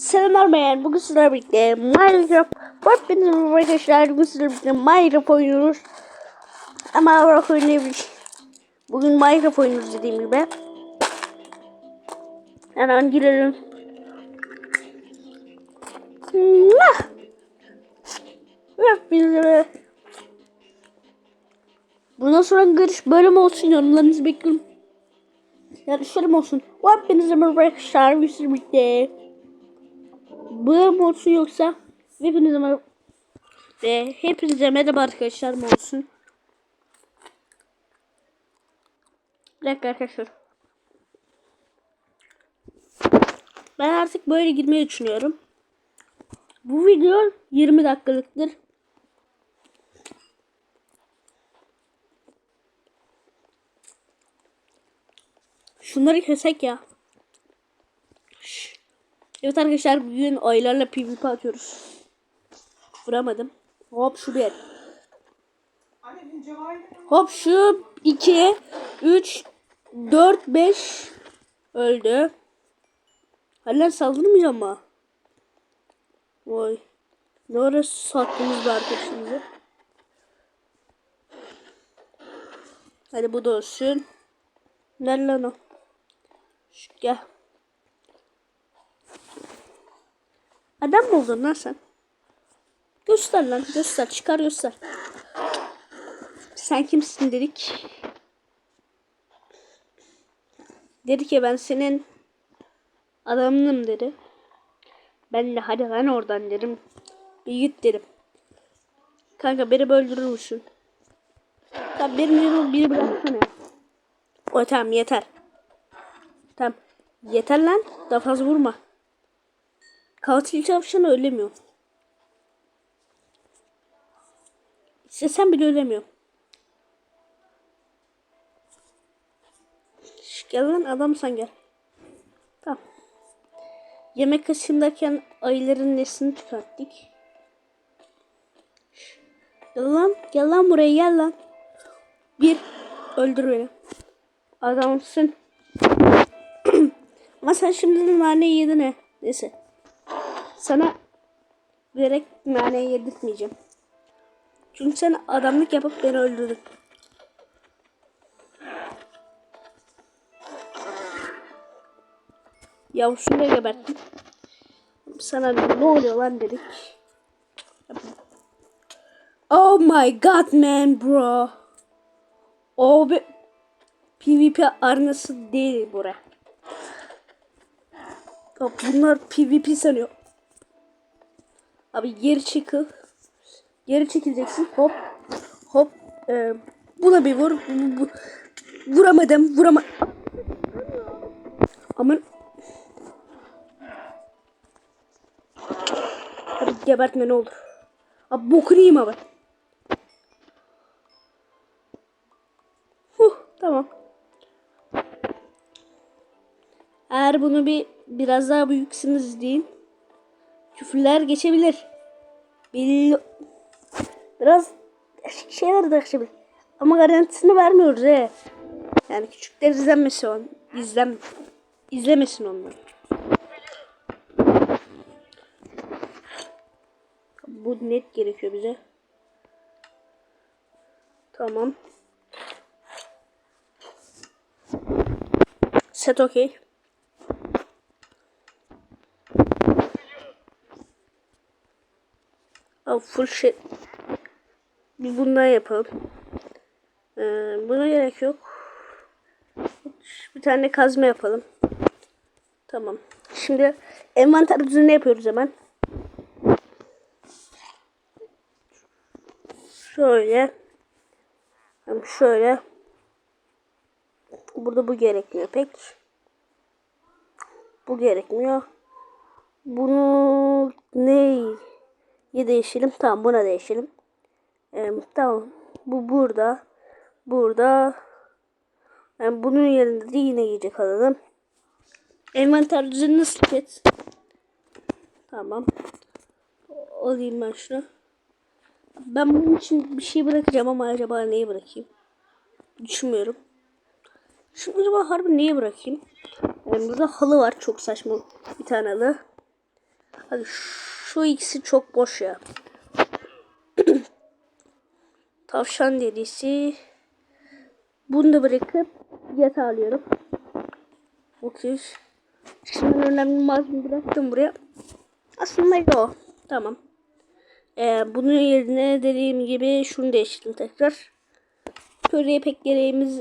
Selamlar ben. Bugün sizlerle birlikte Minecraft merhaba arkadaşlar. Bugün sizlerle birlikte Minecraft oynuyoruz. Ama Minecraft oynayabilir. Bugün Minecraft oynuyoruz dediğim gibi. Hemen girelim. Mwah! Hepinize Bundan sonra görüş bölüm olsun yorumlarınızı bekliyorum. Yarışlarım olsun. Merhaba arkadaşlar. Bugün sizlerle birlikte Bölüm olsun yoksa hepinize merhaba. Ve hepinize merhaba arkadaşlar mı olsun. Bir dakika arkadaşlar. Ben artık böyle girmeyi düşünüyorum. Bu video 20 dakikalıktır. Şunları kesek ya. Evet arkadaşlar bugün aylarla PvP atıyoruz. Vuramadım. Hop şu bir. Hop şu 2 3 4 5 öldü. Hala saldırmayacağım mı? Vay. Ne ara sattınız be arkadaşınızı? Hadi bu da olsun. Nerede lan o? Şu, gel. Adam mı oldun lan sen? Göster lan göster çıkar göster. Sen kimsin dedik. Dedi ki ben senin adamınım dedi. Ben de hadi lan oradan dedim. Bir git dedim. Kanka beni öldürür müsün? Tamam benim biri bıraksana. ya. O tamam yeter. Tamam. Yeter lan. Daha fazla vurma. Katil tavşan ölemiyor. İstesen bile ölemiyor. Gel lan adam sen gel. Tamam. Yemek kaşındayken ayıların nesini. Şş, Gel lan, gel lan buraya gel lan. Bir, öldür beni. Adamsın. Ama sen şimdi nane yedin he. Neyse. Sana vererek naneyi yedirtmeyeceğim. Çünkü sen adamlık yapıp beni öldürdün. Yavrusunu da geberttim. Sana ne oluyor lan dedik. Oh my god man bro. O bir PvP arenası değil bura. Bunlar PvP sanıyor. Abi geri çekil. Geri çekileceksin. Hop. Hop. Ee, buna bir vur. Bu- bu- Vuramadım. Vurama. Aman. Abi gebertme ne olur. Abi bokunu yiyeyim abi. Huh, tamam. Eğer bunu bir biraz daha büyüksünüz deyin. Küfürler geçebilir. Belli biraz şeyler de geçebilir. Ama garantisini vermiyoruz he. Yani küçükler izlenmesin on. İzlem izlemesin onlar. Bu net gerekiyor bize. Tamam. Set okey. Al full şey. Bir bundan yapalım. Ee, buna gerek yok. Bir tane kazma yapalım. Tamam. Şimdi envanter düzenini yapıyoruz hemen. Şöyle. Hem şöyle. Burada bu gerekmiyor pek. Bu gerekmiyor. Bunu ne ya değişelim. Tamam buna değişelim. Ee, tamam. Bu burada. Burada. Yani bunun yerinde de yine yiyecek alalım. Envanter düzeni nasıl et? Tamam. Alayım ben şunu. Ben bunun için bir şey bırakacağım ama acaba neyi bırakayım? Düşünmüyorum. Şimdi acaba harbi neyi bırakayım? Yani burada halı var. Çok saçma bir tane halı. Hadi şu ikisi çok boş ya. Tavşan derisi. Bunu da bırakıp yatağı alıyorum. Okey. Şimdi önemli malzeme bıraktım buraya. Aslında o. Tamam. Ee, bunun yerine dediğim gibi şunu değiştirdim tekrar. Köreye pek gereğimiz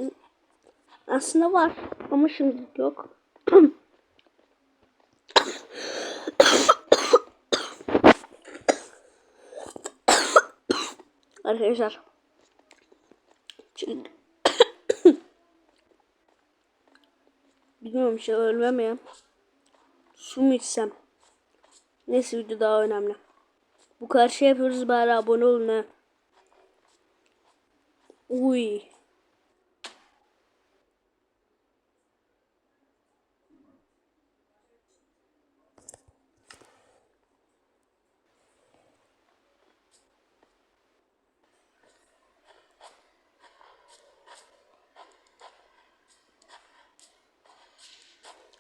aslında var ama şimdi yok. Arkadaşlar. Çünkü Bilmiyorum şey ölmem ya. Su mu içsem? Neyse video daha önemli. Bu kadar şey yapıyoruz bari abone olun ha. Uy.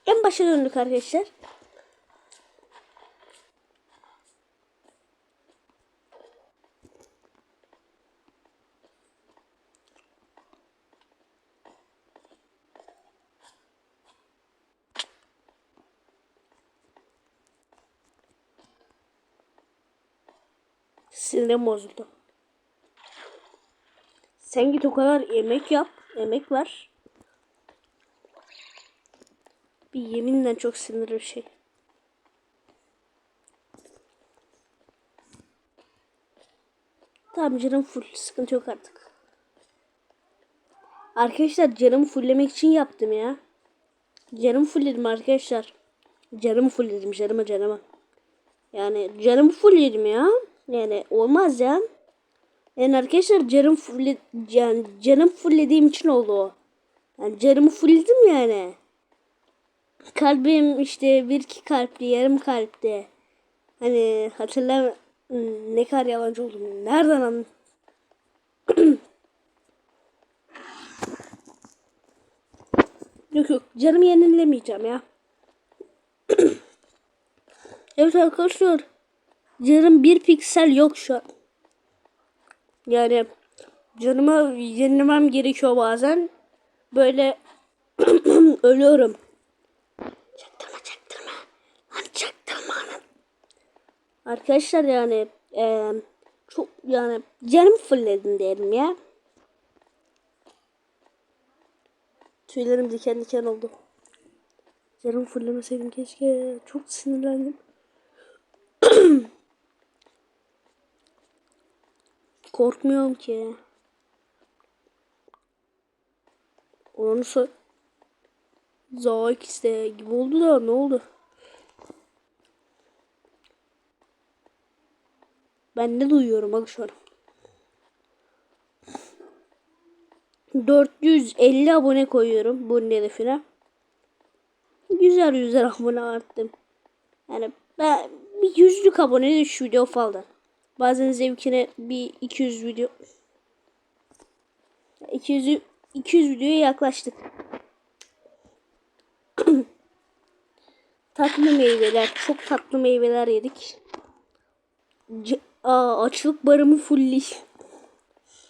En başa döndük arkadaşlar. Sinirim bozuldu. Sen git o kadar emek yap. Emek ver. Bir yeminle çok sinirli bir şey. Tamam canım full. Sıkıntı yok artık. Arkadaşlar canımı fulllemek için yaptım ya. Canımı fullledim arkadaşlar. Canımı fullledim canıma canıma. Yani canımı fullledim ya. Yani olmaz ya. Yani arkadaşlar canım full yani canım fulllediğim için oldu o. Yani canımı fullledim yani. Kalbim işte bir iki kalpli yarım kalpti. Hani hatırlam ne kadar yalancı oldum. Nereden an Yok yok canımı yenilemeyeceğim ya. evet arkadaşlar. Canım bir piksel yok şu an. Yani canıma yenilemem gerekiyor bazen. Böyle ölüyorum. Çaktırma çaktırma. Lan çaktırma lan. Arkadaşlar yani e, çok yani canım fullledim diyelim ya. Tüylerim diken diken oldu. Canım fullemeseydim keşke. Çok sinirlendim. Korkmuyorum ki. Onu sor. Zaik işte gibi oldu da ne oldu? Ben ne duyuyorum bak şu an. 450 abone koyuyorum bunun hedefine. Güzel güzel abone arttım. Yani ben bir yüzlük abone şu video falan. Bazen zevkine bir 200 video 200 200 videoya yaklaştık. tatlı meyveler, çok tatlı meyveler yedik. C Aa, açlık barımı fulli.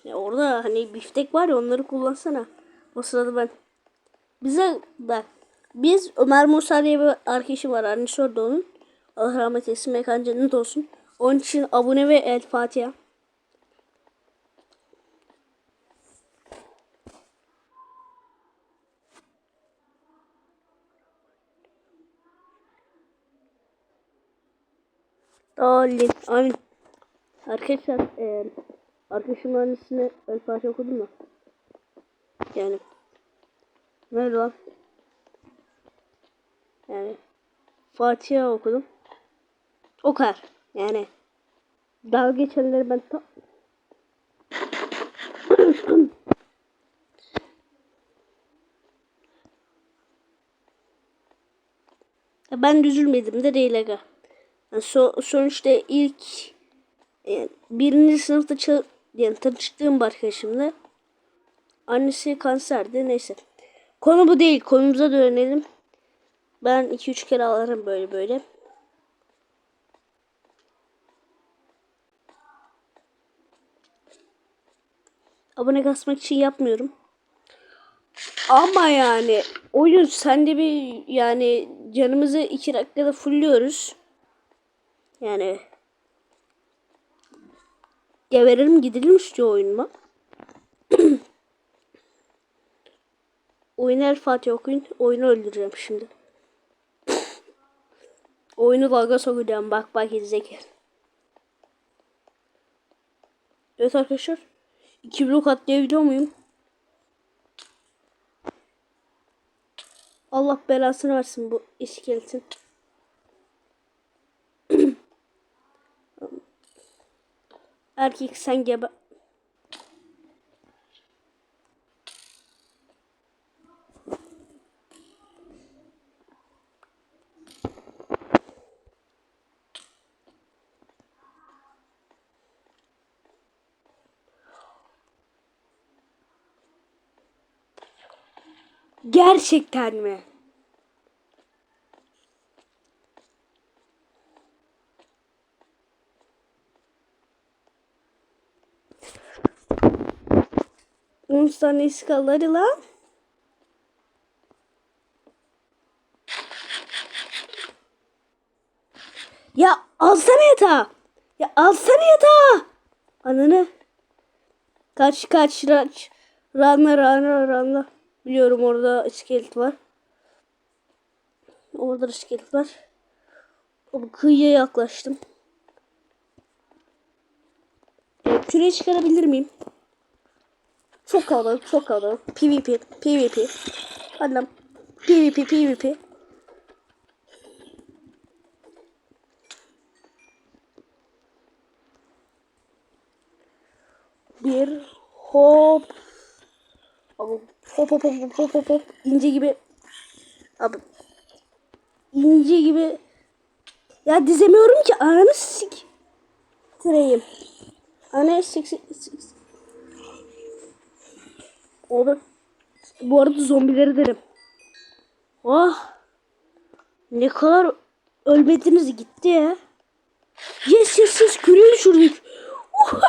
Ya orada hani biftek var ya onları kullansana. O sırada ben bize bak biz Ömer Musa diye bir arkadaşım var. Annesi orada onun. Allah rahmet eylesin. Mekan cennet olsun. Onun için abone ve El Fatiha. Amin. Amin. Arkadaşlar e, arkadaşımın annesine El Fatiha okudum mu? Yani nerede lan? Yani Fatiha okudum. O kadar. Yani dalga geçenleri ben ta ben üzülmedim de değil aga. Yani so sonuçta ilk yani birinci sınıfta çal yani tanıştığım bir arkadaşımla annesi kanserdi neyse. Konu bu değil. Konumuza dönelim. Ben 2-3 kere alırım böyle böyle. Abone kasmak için yapmıyorum. Ama yani oyun sende bir yani canımızı 2 dakikada fulluyoruz. Yani geberelim gidelim istiyor oyunuma. Oyun el Fatih okuyun. Oyunu öldüreceğim şimdi. Oyunu dalga sokacağım. Bak bak izleyek. Evet arkadaşlar. İki blok atlayabiliyor muyum? Allah belasını versin bu iskeletin. Erkek sen gebe... Gerçekten mi? On tane iskaları lan. Ya alsana yatağı. Ya alsana yatağı. Ananı. Kaç kaç kaç. Ranla ranla ranla. Biliyorum orada iskelet var. Orada da iskelet var. Ama kıyıya yaklaştım. E, küreği çıkarabilir miyim? Çok kalabalık, çok kalabalık. PvP, PvP. Hadi. PvP, PvP. Bir hop. Abi hop hop hop hop hop hop. İnce gibi. Abi. İnce gibi. Ya dizemiyorum ki. Ananı sik. Tireyim. Ananı sik sik sik. Abi. Bu arada zombileri derim. Oh. Ne kadar ölmediniz gitti ya. Yes yes yes küreği düşürdük.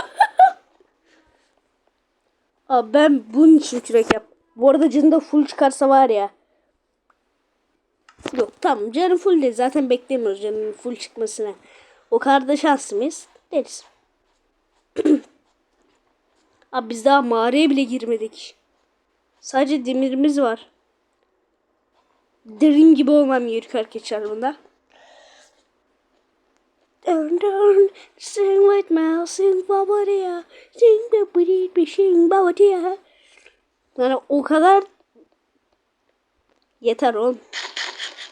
Abi ben bunun için kürek yap. Bu arada canı da full çıkarsa var ya. Yok tamam canı full değil. Zaten beklemiyoruz canın full çıkmasını. O kadar da şanslı mıyız? Değiliz. Abi biz daha mağaraya bile girmedik. Sadece demirimiz var. Derin gibi olmam gerekiyor herkes çarpında. Dun dun, sing with me, sing babadiya, sing the pretty sing babadiya. Yani o kadar yeter oğlum.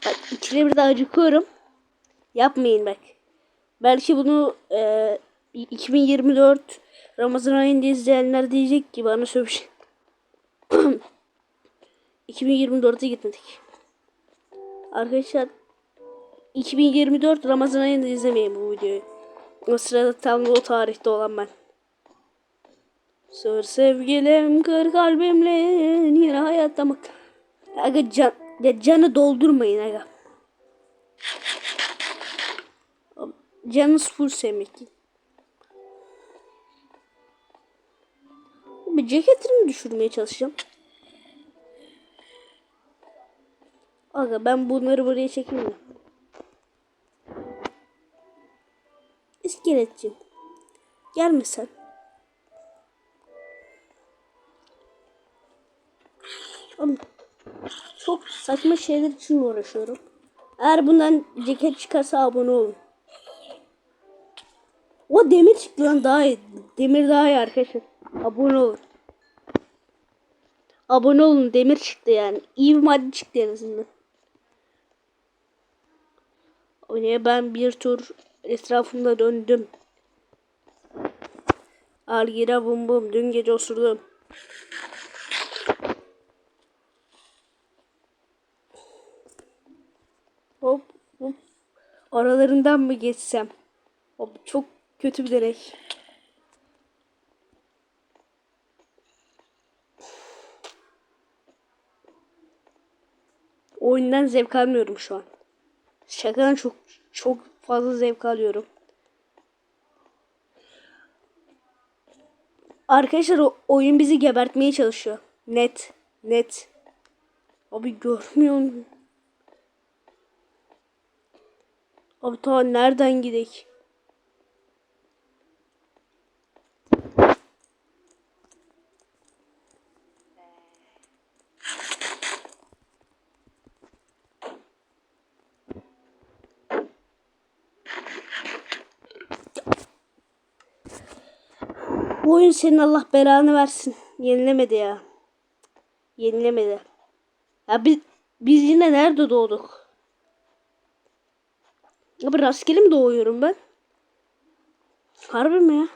Bak ikide bir de acıkıyorum. Yapmayın bak. Belki bunu e, 2024 Ramazan ayında izleyenler diyecek ki bana sövüş. 2024'e gitmedik. Arkadaşlar 2024 Ramazan ayında izlemeyin bu videoyu. O sırada tam o tarihte olan ben. Sır sevgilim kır kalbimle yine hayatta mı? Aga can, ya canı doldurmayın aga. Canınız full sevmek. Bir ceketini düşürmeye çalışacağım. Aga ben bunları buraya çekeyim mi? İskeletçi. Gelme sen. Oğlum, çok saçma şeyler için uğraşıyorum. Eğer bundan ceket çıkarsa abone olun. O demir çıktı lan daha iyi. Demir daha iyi arkadaşlar. Abone olun. Abone olun demir çıktı yani. İyi bir madde çıktı en azından. Oraya ben bir tur etrafımda döndüm. Algira bum bum dün gece osurdum. Hop hop. Aralarından mı geçsem? Hop çok kötü bir deney. Oyundan zevk almıyorum şu an. Şakadan çok çok fazla zevk alıyorum. Arkadaşlar o oyun bizi gebertmeye çalışıyor. Net. Net. Abi görmüyor musun? Abi ta nereden gidek? Bu oyun senin Allah belanı versin. Yenilemedi ya. Yenilemedi. Ya biz, biz yine nerede doğduk? Abi rastgele mi doğuyorum ben? Harbi mi ya?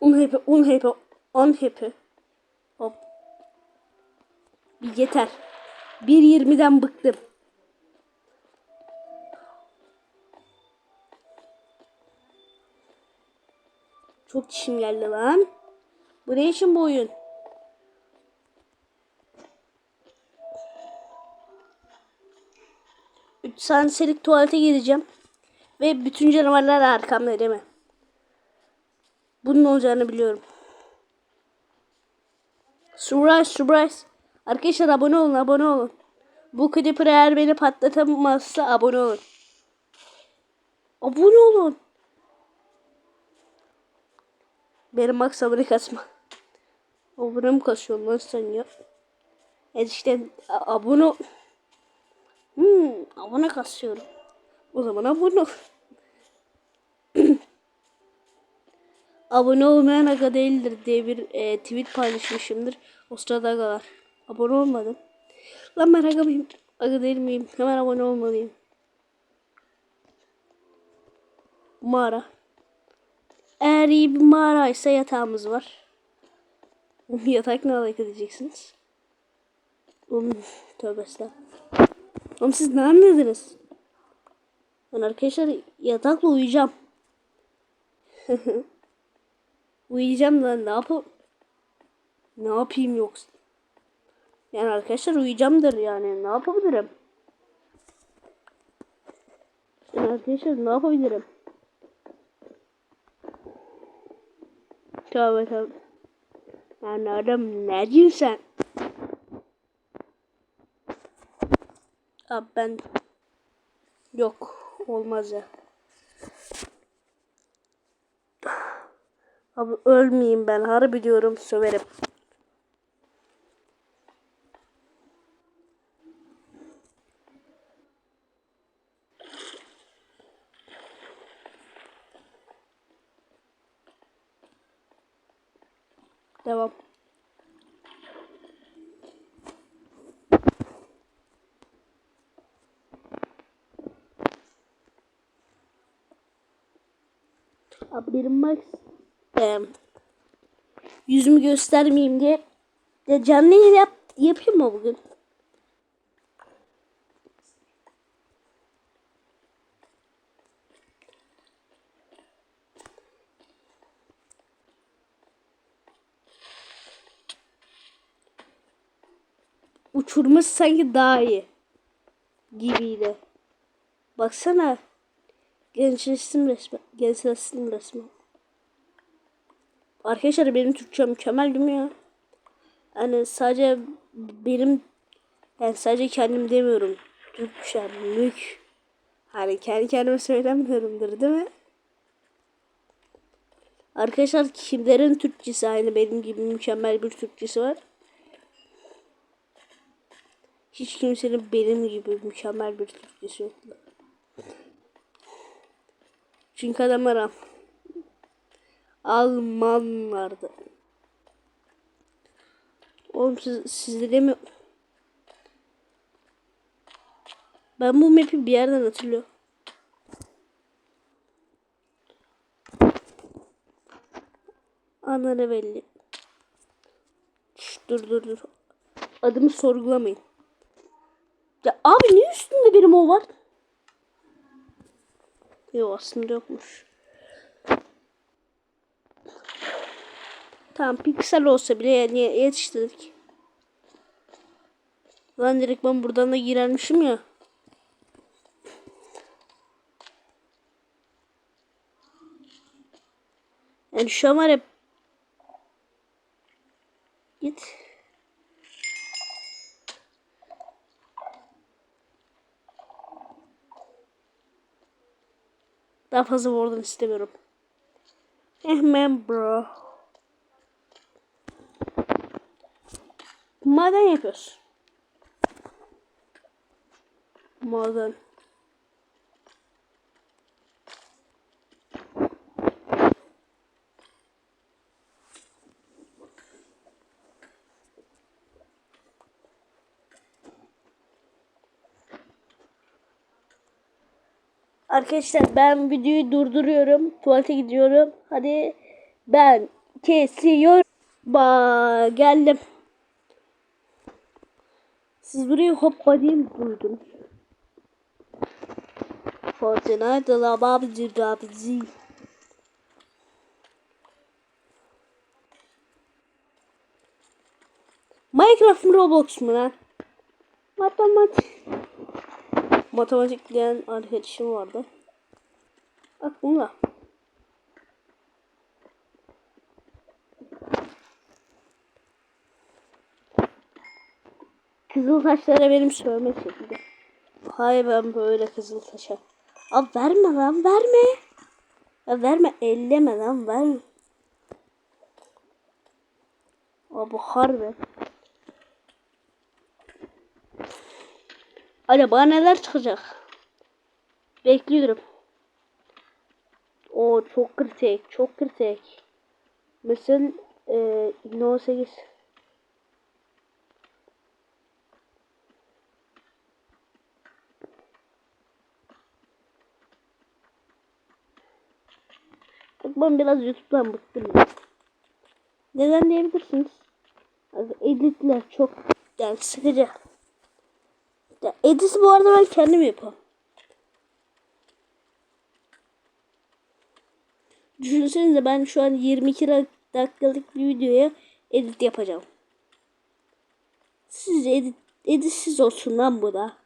Unhappy, unhappy, unhappy. Hop. Yeter. 1.20'den bıktım. Çok dişim geldi lan. Bu ne için bu oyun? Üç saniyelik tuvalete gideceğim. Ve bütün canavarlar arkamda değil mi? Bunun olacağını biliyorum. Surprise surprise. Arkadaşlar abone olun abone olun. Bu creeper eğer beni patlatamazsa abone olun. Abone olun. Benim max abone kasma. Abone mi kasıyorsun lan sen ya? Evet işte abone. Hmm, abone kasıyorum. O zaman abone ol. abone olmayan aga değildir diye bir e, tweet paylaşmışımdır. O sırada agalar. Abone olmadım. Lan ben aga mıyım? Aga değil miyim? Hemen abone olmalıyım. Mağara. Eğer iyi bir mağaraysa yatağımız var. Yatak ne alaka diyeceksiniz. Oğlum tövbe estağfurullah. Oğlum siz ne anladınız? Ben arkadaşlar yatakla uyuyacağım. uyuyacağım lan ne yapayım? Ne yapayım yoksa? Yani arkadaşlar uyuyacağımdır yani ne yapabilirim? Yani arkadaşlar ne yapabilirim? Tövbe tövbe. Yani adam ne diyorsun sen? Abi ben yok olmaz ya. Abi ölmeyeyim ben harbi diyorum söverim. Devam. Abi benim max e, yüzümü göstermeyeyim diye ya canlı yap, yapayım mı bugün? Uçurması sanki daha iyi gibiydi. Baksana. Gençleştim resmen. Gençleştim resmen. Arkadaşlar benim Türkçe mükemmel değil mi ya? Hani sadece benim yani sadece kendim demiyorum. Türkçe mük. Hani kendi kendime söylemiyorumdur değil mi? Arkadaşlar kimlerin Türkçesi aynı benim gibi mükemmel bir Türkçesi var? Hiç kimsenin benim gibi mükemmel bir Türkçesi yok. Çünkü adamlar Almanlardı. Oğlum siz, sizde mi? Ben bu map'i bir yerden hatırlıyorum. Anları belli. Şş, dur dur dur. Adımı sorgulamayın. Ya abi niye üstünde benim o var? Yok aslında yokmuş. Tamam piksel olsa bile yani yetiştirdik. Lan direkt ben buradan da girermişim ya. Yani şu an var ya Daha fazla oradan istemiyorum. Hemen bro. Maden yapıyoruz. Maden. Arkadaşlar ben videoyu durduruyorum. Tuvalete gidiyorum. Hadi ben kesiyorum. Ba geldim. Siz buraya hoppadayım duydunuz. Fortnite la babzi babzi. Minecraft mı Roblox mu lan? Matematik. Matematik diyen arkadaşım vardı. Aklımda. Kızıl taşlara benim sövme şekilde. Hayır ben böyle kızıl taşa. Abi verme lan verme. Ya verme elleme lan verme. Abi harbi. Acaba neler çıkacak? Bekliyorum. O çok kritik, çok kritik. Mesela e, No 8. Ben biraz YouTube'dan bıktım. Neden diyebilirsiniz? Editler çok yani sıkıcı. Ya editi bu arada ben kendim yapıyorum. Düşünsenize ben şu an 22 dak- dakikalık bir videoya edit yapacağım. Sizce edit, editsiz olsun lan bu da.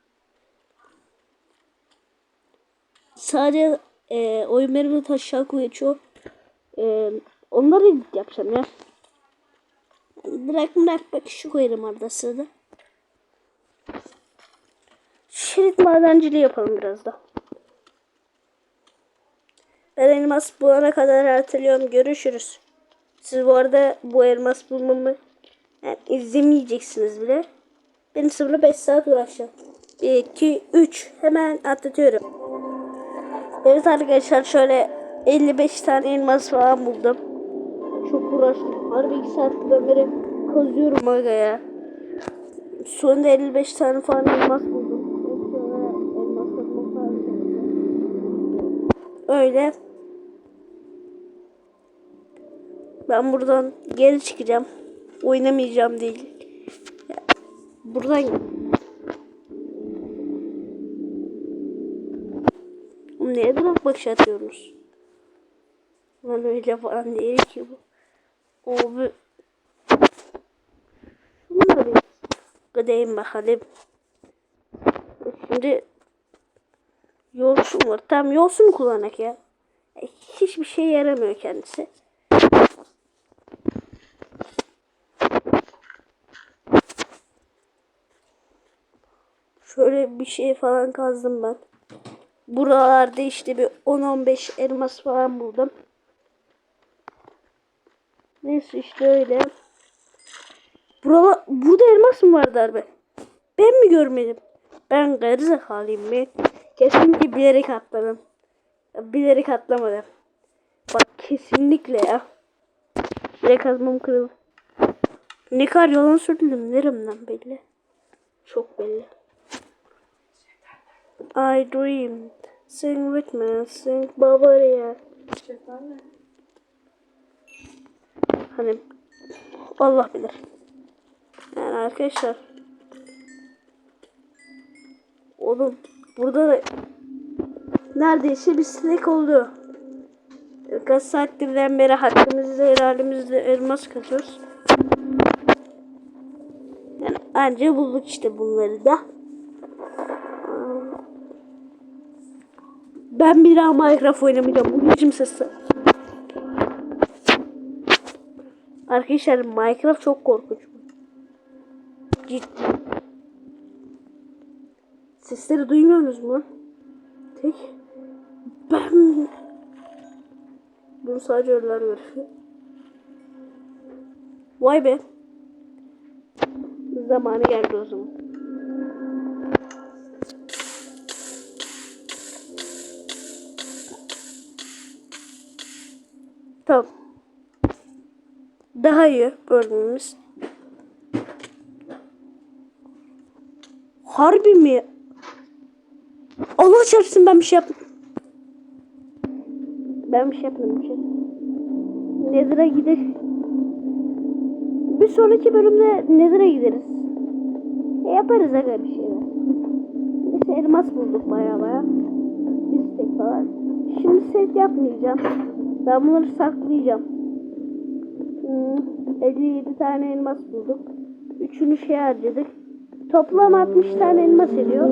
Sadece e, oyun benim aşağı geçiyor. E, onları edit yapacağım ya. Bırak bırak bak koyarım arada sırada. Şerit madenciliği yapalım biraz da. Ben elmas bulana kadar erteliyorum. Görüşürüz. Siz bu arada bu elmas bulmamı yani izlemeyeceksiniz bile. Benim sınırlı 5 saat uğraşacağım. 1, 2, 3. Hemen atlatıyorum. Evet arkadaşlar şöyle 55 tane elmas falan buldum. Çok uğraştım. Harbi 2 saatten beri kazıyorum aga ya. Sonunda 55 tane falan elmas buldum. Öyle. Ben buradan geri çıkacağım. Oynamayacağım değil. Buradan neye durak bakış atıyorsunuz? Lan öyle falan değil ki bu. Abi. Şunları bir gıdayım bakalım. Şimdi yoğursun var. Tam yoğursun kullanak ya. E, Hiçbir şey yaramıyor kendisi. Şöyle bir şey falan kazdım ben. Buralarda işte bir 10-15 elmas falan buldum. Neyse işte öyle. Burada, burada elmas mı vardı abi? Ben mi görmedim? Ben gerizekalıyım ben. Kesinlikle bilerek atladım. Bilerek atlamadım. Bak kesinlikle ya. Direkt kazmam kırıldı. Ne kadar yalan söyledim neremden belli. Çok belli. I dream. Sing with me, sing Bavaria. Hani Allah bilir. Yani arkadaşlar. Oğlum burada da neredeyse bir sinek oldu. Kaç saattirden beri hakkımızda helalimizde elmas kazıyoruz. Yani anca bulduk işte bunları da. Ben bir daha Minecraft oynamayacağım. Bu biçim sesi. Arkadaşlar Minecraft çok korkunç. Ciddi. Sesleri duymuyorsunuz mu? Tek. Ben. Bunu sadece ölüler görüyor. Vay be. Zamanı geldi o zaman. Tamam. Daha iyi bölümümüz. Harbi mi? Çarpsın ben bir şey yapmadım. Ben bir şey yapmadım. Bir şey. Nether'a gider. Bir sonraki bölümde Nether'a gideriz. E, yaparız aga bir şeyler. Neyse elmas bulduk baya baya. Bir tek falan. Şimdi set yapmayacağım. Ben bunları saklayacağım. Hmm, 57 tane elmas bulduk. Üçünü şey harcadık. Toplam 60 tane elmas ediyor.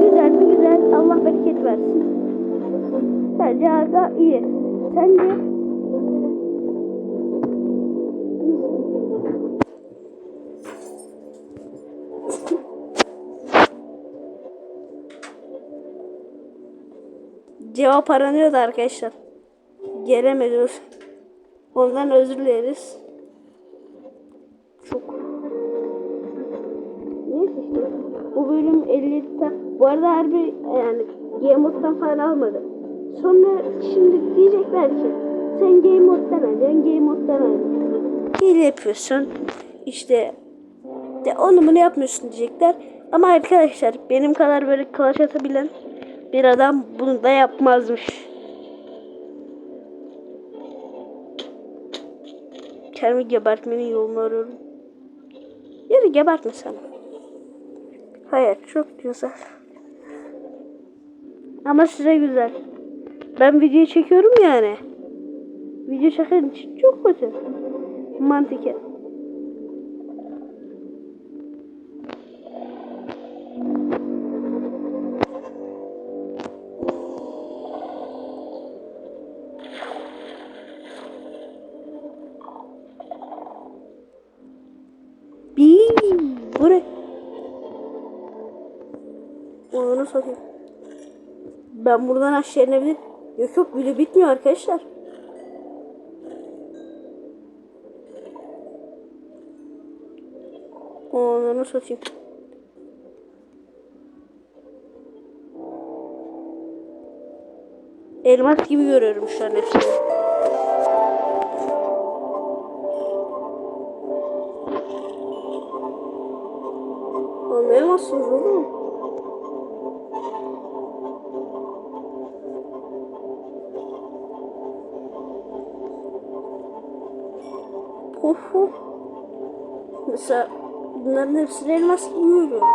Güzel mi güzel. Allah bereket versin. Bence aga iyi. Sence? Cevap aranıyordu arkadaşlar. Gelemiyoruz. Ondan özür dileriz. Çok. Neyse işte. Bu bölüm 50 ta- Bu arada harbi yani Game Mode'dan falan almadım. Sonra şimdi diyecekler ki sen Game Mode'dan alacaksın, Game Mode'dan alacaksın. Hile yapıyorsun. İşte de onu bunu yapmıyorsun diyecekler. Ama arkadaşlar benim kadar böyle clash atabilen bir adam bunu da yapmazmış. Kendimi gebertmenin yolunu arıyorum. Ya da gebertme sen. Hayat çok güzel. Ama size güzel. Ben video çekiyorum yani. Video çeken için çok kötü. Mantıken. Ben buradan aşağı inebilir. Yok yok bile bitmiyor arkadaşlar. Onu satayım. Elmas gibi görüyorum şu an hepsini. Of. Mesela bunların hepsini elmas gibi görüyorum.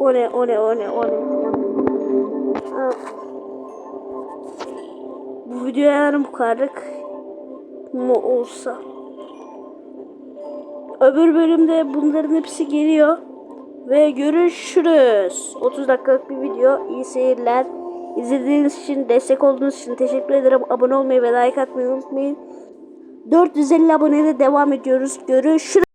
O ne o ne o ne o ne. Ha. Bu videoya yarın bu kadarlık mı olsa. Öbür bölümde bunların hepsi geliyor. Ve görüşürüz. 30 dakikalık bir video. İyi seyirler. İzlediğiniz için, destek olduğunuz için teşekkür ederim. Abone olmayı ve like atmayı unutmayın. 450 aboneyle devam ediyoruz. Görüşürüz.